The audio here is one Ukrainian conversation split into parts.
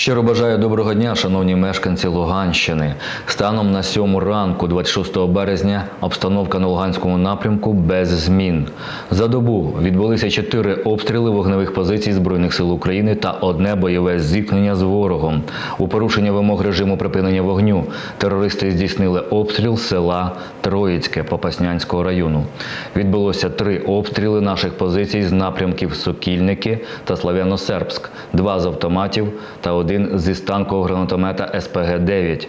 Щиро бажаю доброго дня, шановні мешканці Луганщини. Станом на 7 ранку, 26 березня, обстановка на Луганському напрямку без змін. За добу відбулися чотири обстріли вогневих позицій Збройних сил України та одне бойове зіткнення з ворогом. У порушення вимог режиму припинення вогню терористи здійснили обстріл села Троїцьке Попаснянського району. Відбулося три обстріли наших позицій з напрямків Сокільники та Славяно-Сербськ, два з автоматів та один зі станкового гранатомета СПГ-9.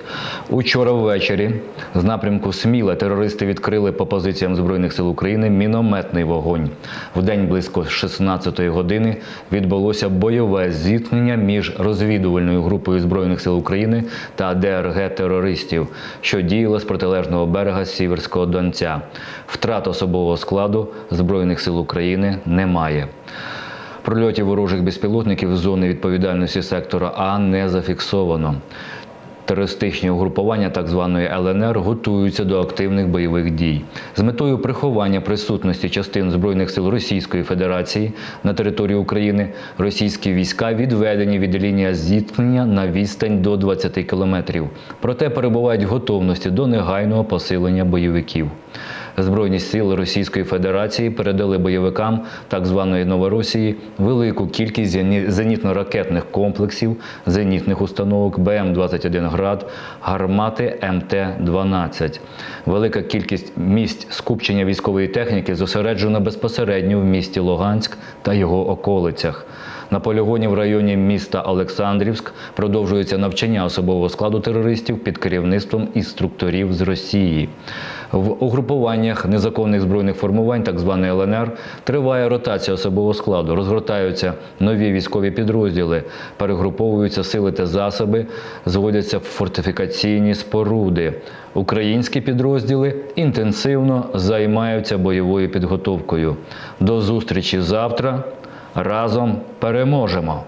Учора ввечері з напрямку Сміла терористи відкрили по позиціям Збройних сил України мінометний вогонь. В день близько 16-ї години відбулося бойове зіткнення між розвідувальною групою Збройних сил України та ДРГ терористів, що діяло з протилежного берега Сіверського Донця. Втрат особового складу Збройних сил України немає. Прольотів ворожих безпілотників з зони відповідальності сектора А не зафіксовано. Терористичні угрупування так званої ЛНР готуються до активних бойових дій з метою приховання присутності частин збройних сил Російської Федерації на території України. Російські війська відведені від лінії зіткнення на відстань до 20 кілометрів. Проте перебувають в готовності до негайного посилення бойовиків. Збройні сили Російської Федерації передали бойовикам так званої Новоросії велику кількість зенітно-ракетних комплексів, зенітних установок БМ-21 «Град», гармати МТ-12. Велика кількість місць скупчення військової техніки зосереджена безпосередньо в місті Луганськ та його околицях. На полігоні в районі міста Олександрівськ продовжується навчання особового складу терористів під керівництвом інструкторів з Росії. В угрупуваннях незаконних збройних формувань, так званої ЛНР, триває ротація особового складу, розгортаються нові військові підрозділи, перегруповуються сили та засоби, зводяться фортифікаційні споруди. Українські підрозділи інтенсивно займаються бойовою підготовкою. До зустрічі завтра. Разом переможемо!